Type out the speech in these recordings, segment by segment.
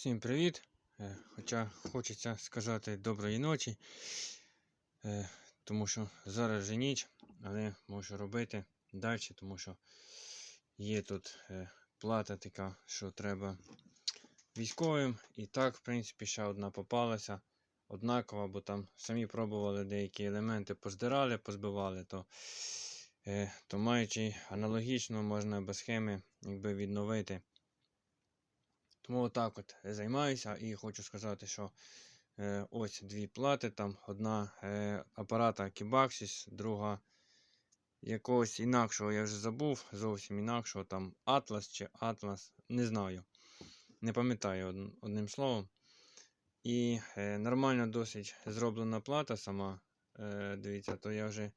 Всім привіт! Е, Хоча хочеться сказати доброї ночі, е, тому що зараз вже ніч, але можу робити далі, тому що є тут е, плата така, що треба військовим. І так, в принципі, ще одна попалася. Однакова, бо там самі пробували деякі елементи, поздирали, позбивали, то, то маючи аналогічно, можна без схеми якби відновити. Тому отак от займаюся і хочу сказати, що е, ось дві плати. Там одна е, апарата Kibaxis, друга якогось інакшого, я вже забув, зовсім інакшого, там Atlas чи Atlas, не знаю. Не пам'ятаю од- одним словом. І е, нормально досить зроблена плата сама. Е, дивіться, то я вже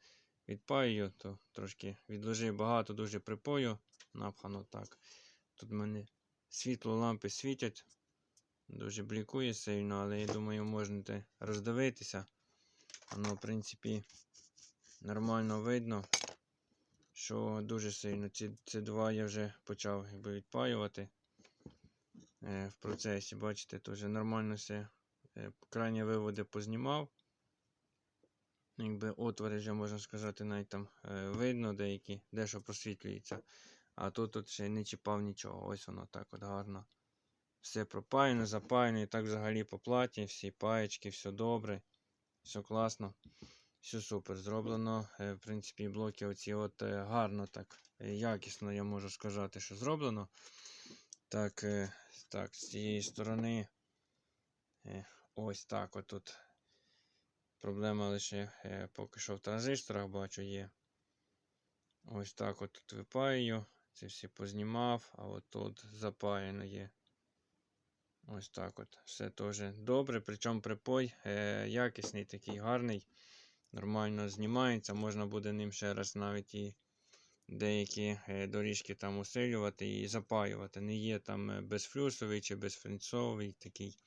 відпаюю, то трошки відложив багато дуже припою, напхано так. Тут в мене світло лампи світять. Дуже блікує сильно, але я думаю, можете роздивитися. Воно, в принципі, нормально видно, що дуже сильно. Ці, ці два я вже почав якби, відпаювати е, в процесі. Бачите, теж нормально все. Е, крайні виводи познімав. Якби отвори вже, можна сказати, навіть там е, видно деякі, дещо просвітлюється. А тут, тут ще не чіпав нічого. Ось воно так от гарно. Все пропаяно, запаяно і так взагалі по платі, всі паєчки, все добре, все класно, все супер. Зроблено. Е, В принципі, блоки оці от е, гарно, так, е, якісно, я можу сказати, що зроблено. Так, так, з цієї сторони. Ось так от тут. Проблема лише поки що в транзисторах бачу є. Ось так от тут випаю. Це всі познімав, а от тут запаяно є. Ось так от. Все теж добре. Причому припой е, якісний, такий гарний. Нормально знімається. Можна буде ним ще раз навіть і деякі е, доріжки там усилювати і запаювати. Не є там е, безфлюсовий чи безфренцовий такий.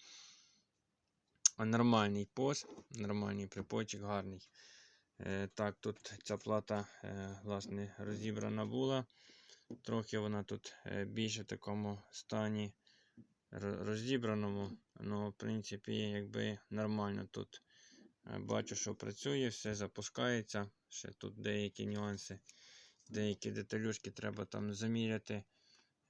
А нормальний пост, нормальний припойчик, гарний. Е, так, тут ця плата е, власне розібрана була. Трохи вона тут е, більше в такому стані розібраному. Ну, в принципі, якби нормально тут. Е, Бачу, що працює, все запускається. Ще тут деякі нюанси, деякі деталюшки треба там заміряти,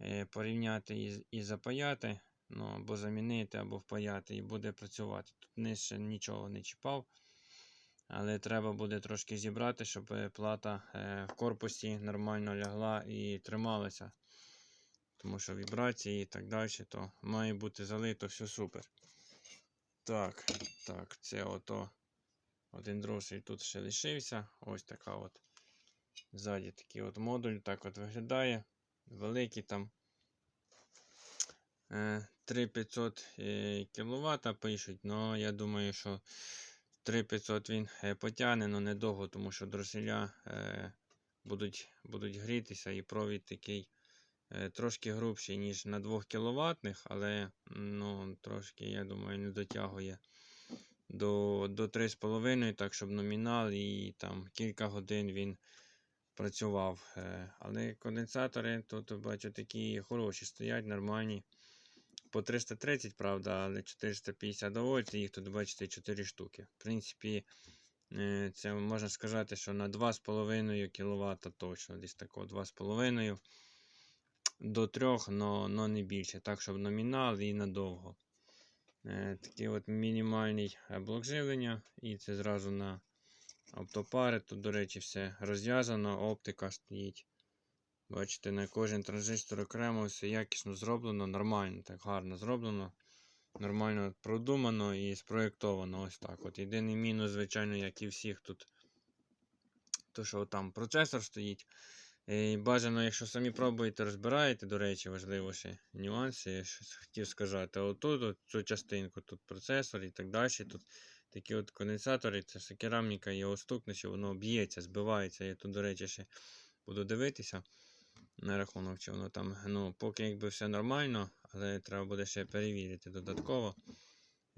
е, порівняти і, і запаяти. Ну, або замінити, або впаяти, і буде працювати. Тут нижче нічого не чіпав. Але треба буде трошки зібрати, щоб е, плата е, в корпусі нормально лягла і трималася. Тому що вібрації і так далі, то має бути залито все супер. Так, так, це ото один дросель тут ще лишився. Ось така от. Ззаді такий от модуль, так от виглядає. Великий там е, 3500 кВт пишуть, але я думаю, що 3500 він е, потягне, але недовго, тому що дроселя е, будуть, будуть грітися і провід такий е, трошки грубший, ніж на 2 кВт, але ну, трошки, я думаю, не дотягує до, до 3,5, так щоб номінал і там кілька годин він працював. Але конденсатори тут бачу такі хороші стоять, нормальні. По 330, правда, але 450 вольт, їх тут, бачите, 4 штуки. В принципі, е, це можна сказати, що на 2,5 кВт точно, десь такого 2,5 до 3, але не більше. Так, щоб номінал і надовго. Е, Такий от мінімальний блок живлення, і це зразу на оптопари. Тут, до речі, все розв'язано, оптика стоїть. Бачите, на кожен транзистор окремо все якісно зроблено, нормально, так гарно зроблено. Нормально продумано і спроєктовано. Ось так. От Єдиний мінус, звичайно, як і всіх тут. То, що там процесор стоїть. І бажано, якщо самі пробуєте, розбираєте, до речі, важливо ще нюанси. Я щось хотів сказати. Отут, от цю частинку, тут процесор і так далі. Тут такі от конденсатори, це все кераміка, його стукне, що воно б'ється, збивається. Я тут, до речі, ще буду дивитися на рахунок, чи воно там, ну, поки якби все нормально, але треба буде ще перевірити додатково.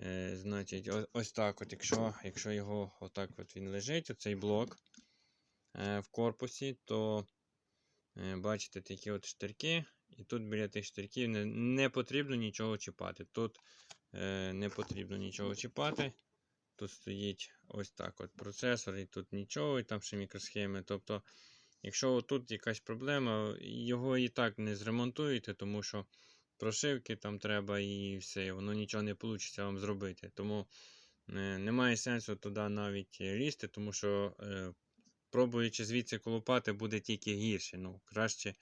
Е, значить, ось, ось так, от, якщо, якщо його отак от він лежить, оцей блок е, в корпусі, то е, бачите такі от штирки, І тут біля тих штирків не, не потрібно нічого чіпати. Тут е, не потрібно нічого чіпати. Тут стоїть ось так от процесор, і тут нічого, і там ще мікросхеми. Тобто, якщо тут якась проблема, його і так не зремонтуєте, тому що прошивки там треба і все, воно нічого не вийде вам зробити. Тому е, немає сенсу туди навіть лізти, тому що е, пробуючи звідси колупати, буде тільки гірше. Ну, краще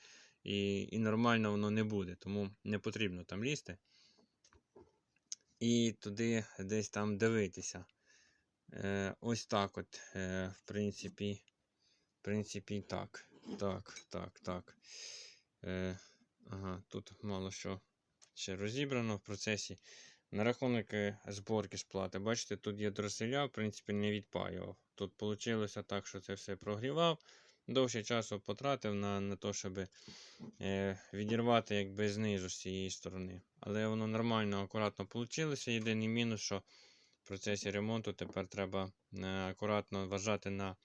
і, і нормально воно не буде, тому не потрібно там лізти. І туди десь там дивитися. Е, ось так от, е, в принципі, принципі, так. Так, так, так. Е, ага, тут мало що ще розібрано в процесі. На рахунок е, зборки сплати, бачите, тут є дроселя, в принципі, не відпаював. Тут вийшло так, що це все прогрівав. Довше часу потратив на, на те, щоб е, відірвати якби знизу з цієї сторони. Але воно нормально, акуратно вийшло. Єдиний мінус, що в процесі ремонту тепер треба е, акуратно вважати на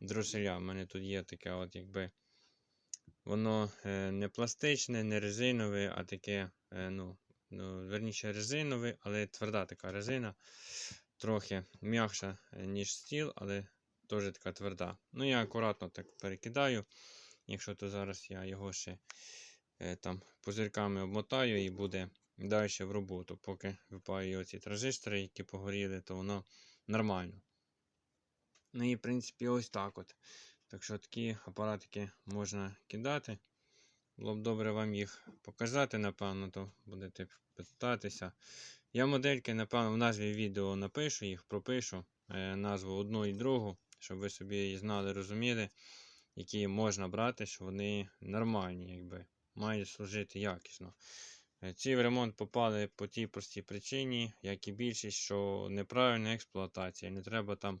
дроселя. У мене тут є таке, от якби воно е, не пластичне, не резинове, а таке, е, ну, ну, верніше резинове, але тверда така резина. Трохи м'якша, е, ніж стіл, але теж така тверда. Ну, я акуратно так перекидаю. Якщо то зараз я його ще там пузирками обмотаю і буде далі в роботу. Поки випаю оці транзистори, які погоріли, то воно нормально. Ну і в принципі ось так от. Так що такі апаратики можна кидати. Було б добре вам їх показати, напевно, то будете питатися. Я модельки, напевно, в назві відео напишу їх, пропишу е, назву одну і другу, щоб ви собі знали, розуміли, які можна брати, що вони нормальні, якби, мають служити якісно. Е, Ці в ремонт попали по тій простій причині, як і більшість, що неправильна експлуатація. Не треба там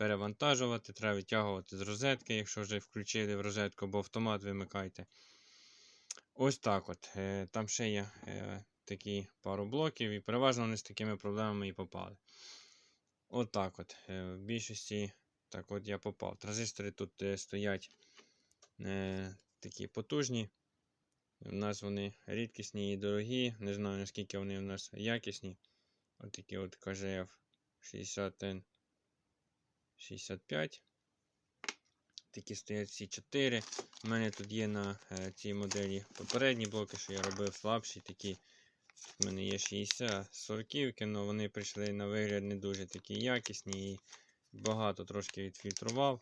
перевантажувати, треба витягувати з розетки, якщо вже включили в розетку, бо автомат вимикайте. Ось так от. Е, Там ще є е, такі пару блоків, і переважно вони з такими проблемами і попали. От так от. Е, В більшості так от я попав. Транзистори тут стоять такі потужні. У нас вони рідкісні і дорогі. Не знаю, наскільки вони у нас якісні. Ось такі от КЖФ 60N 65. Такі стоять всі 4. У мене тут є на е, цій моделі попередні блоки, що я робив слабші. такі. У мене є 60 40 але вони прийшли на вигляд не дуже такі якісні і багато трошки відфільтрував.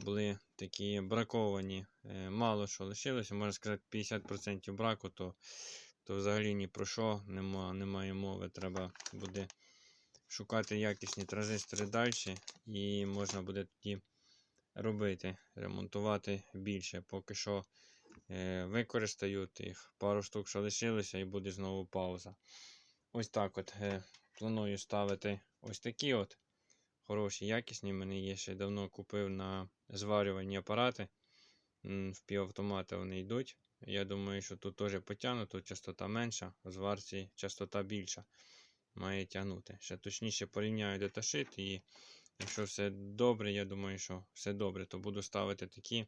Були такі браковані, е, мало що лишилося, можна сказати, 50% браку, то, то взагалі ні про що нема, немає мови. Треба буде шукати якісні транзистори далі, і можна буде тоді робити, ремонтувати більше. Поки що е, використаю тих пару штук, що лишилося, і буде знову пауза. Ось так от е, планую ставити ось такі от хороші, якісні. Мене є ще давно купив на зварювальні апарати. В півавтомати вони йдуть. Я думаю, що тут теж потягну, тут частота менша, в зварці частота більша. Має тягнути. Ще точніше порівняю даташит і якщо все добре, я думаю, що все добре, то буду ставити такі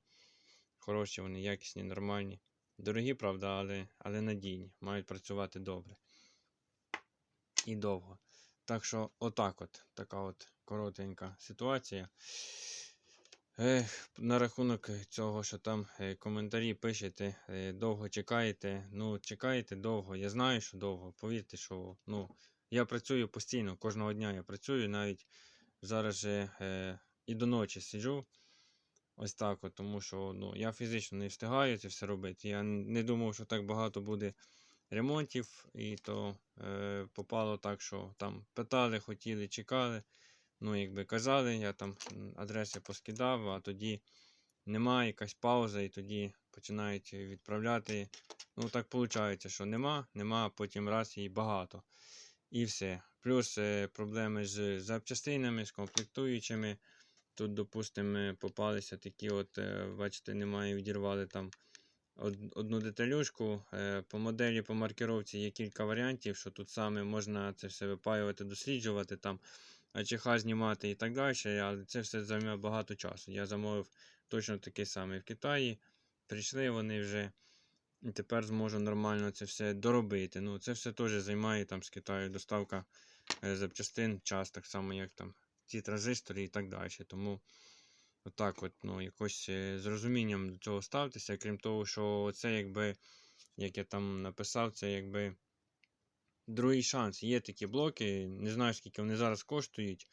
хороші, вони якісні, нормальні. Дорогі, правда, але, але надійні. Мають працювати добре. І довго. Так що, отак от, така от коротенька ситуація. Ех, на рахунок цього, що там е, коментарі пишете, е, довго чекаєте. Ну, чекаєте довго. Я знаю, що довго. Повірте, що ну, я працюю постійно, кожного дня я працюю, навіть зараз же е, і до ночі сиджу. Ось так, от, тому що ну, я фізично не встигаю це все робити. Я не думав, що так багато буде ремонтів, і то е, попало так, що там питали, хотіли, чекали. Ну, якби казали, я там адреси поскидав, а тоді нема, якась пауза, і тоді починають відправляти. Ну, так виходить, що нема, нема, а потім раз і багато. І все. Плюс е, проблеми з запчастинами, з комплектуючими. Тут, допустимо, попалися такі, от, е, бачите, немає, відірвали там одну деталюшку. Е, По моделі, по маркировці є кілька варіантів, що тут саме можна це все випаювати, досліджувати, там, АЧХ знімати і так далі, але це все займе багато часу. Я замовив точно такий самий в Китаї. Прийшли вони вже. І тепер зможу нормально це все доробити. Ну, це все теж займає там з Китаю доставка е, запчастин, час, так само, як там ці транзистори і так далі. Тому отак от, ну, якось е, з розумінням до цього ставтеся. Крім того, що це якби, як я там написав, це якби другий шанс. Є такі блоки, не знаю, скільки вони зараз коштують.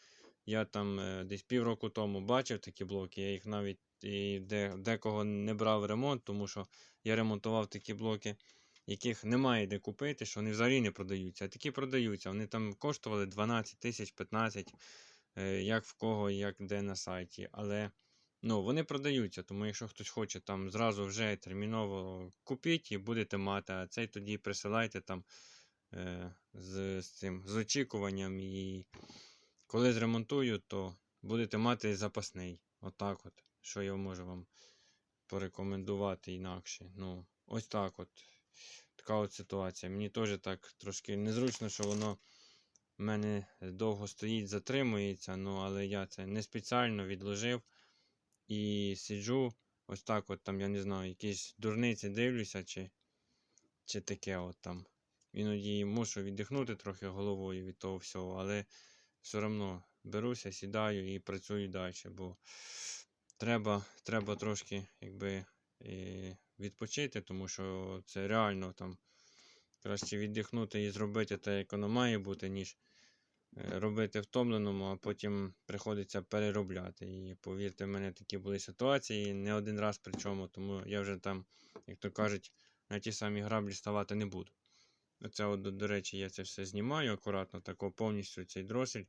Я там е, десь півроку тому бачив такі блоки, я їх навіть і де, декого не брав ремонт, тому що я ремонтував такі блоки, яких немає де купити, що вони взагалі не продаються. А такі продаються. Вони там коштували 12 тисяч 15, е, як в кого, як де на сайті. Але ну, вони продаються, тому якщо хтось хоче там зразу вже терміново купіть і будете мати, а цей тоді присилайте там е, з, з цим з очікуванням. І коли зремонтую, то будете мати запасний. Отак от, що я можу вам порекомендувати інакше. Ну, ось так от. Така от ситуація. Мені теж так трошки незручно, що воно в мене довго стоїть, затримується, ну, але я це не спеціально відложив і сиджу. Ось так от там, я не знаю, якісь дурниці дивлюся, чи, чи таке от там. Іноді мушу віддихнути трохи головою від того всього, але все одно беруся, сідаю і працюю далі, бо треба, треба трошки якби, і відпочити, тому що це реально там краще віддихнути і зробити те, як воно має бути, ніж е, робити втомленому, а потім приходиться переробляти. І повірте, в мене такі були ситуації не один раз причому, тому я вже там, як то кажуть, на ті самі граблі ставати не буду. Оце, от, до, речі, я це все знімаю акуратно, тако повністю цей дросель,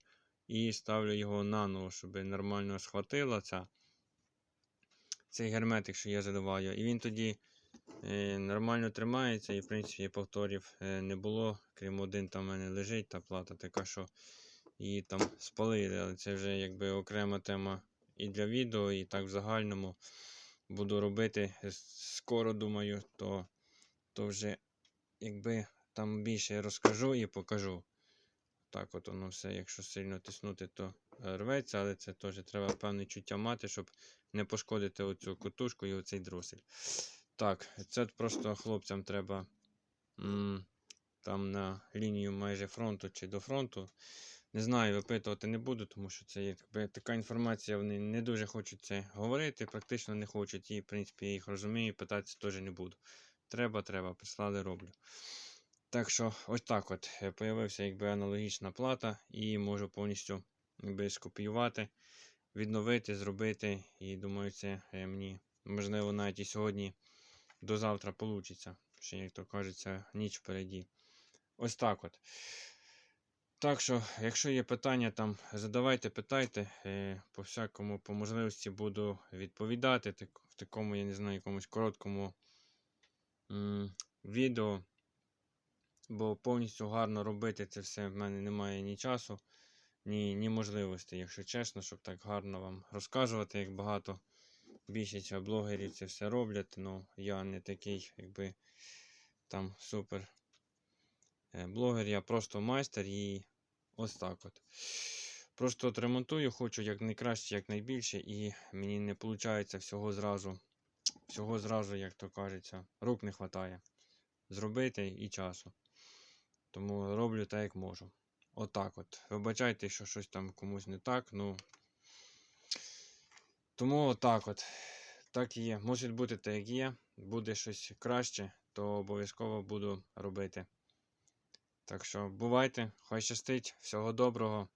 і ставлю його наново, щоб нормально схватила ця, цей герметик, що я заливаю. І він тоді е, нормально тримається, і в принципі повторів е, не було. Крім один там в мене лежить та плата така, що її там спалили. Але це вже якби окрема тема і для відео, і так в загальному буду робити скоро, думаю, то, то вже якби там більше розкажу і покажу. Так от воно все, якщо сильно тиснути, то рветься, але це теж треба певне чуття мати, щоб не пошкодити оцю кутушку і оцей дросель. Так, це просто хлопцям треба м, там на лінію майже фронту чи до фронту. Не знаю, випитувати не буду, тому що це якби така інформація, вони не дуже хочуть це говорити, практично не хочуть. І, в принципі, я їх розумію, питатися теж не буду. Треба, треба, прислали, роблю. Так що, ось так от е, появився якби аналогічна плата, і можу повністю якби, скопіювати, відновити, зробити. І думаю, це е, мені можливо навіть і сьогодні до завтра вийде. Ще, як то кажеться, ніч впереді. Ось так от. Так що, якщо є питання, там задавайте, питайте. Е, по всякому, по можливості буду відповідати так, в такому, я не знаю, якомусь короткому м, відео. Бо повністю гарно робити це все в мене немає ні часу, ні, ні можливості, якщо чесно, щоб так гарно вам розказувати, як багато більшість блогерів це все роблять. Ну, я не такий, якби там супер е, блогер, я просто майстер і ось так от. Просто от ремонтую, хочу як найкраще, як найбільше, і мені не виходить всього зразу, всього зразу, як то кажеться, рук не вистачає. Зробити і часу. Тому роблю так, як можу. Отак от. Вибачайте, що щось там комусь не так. ну... Тому отак от. Так і є. Мусить бути так, як є. Буде щось краще, то обов'язково буду робити. Так що бувайте, хай щастить, всього доброго.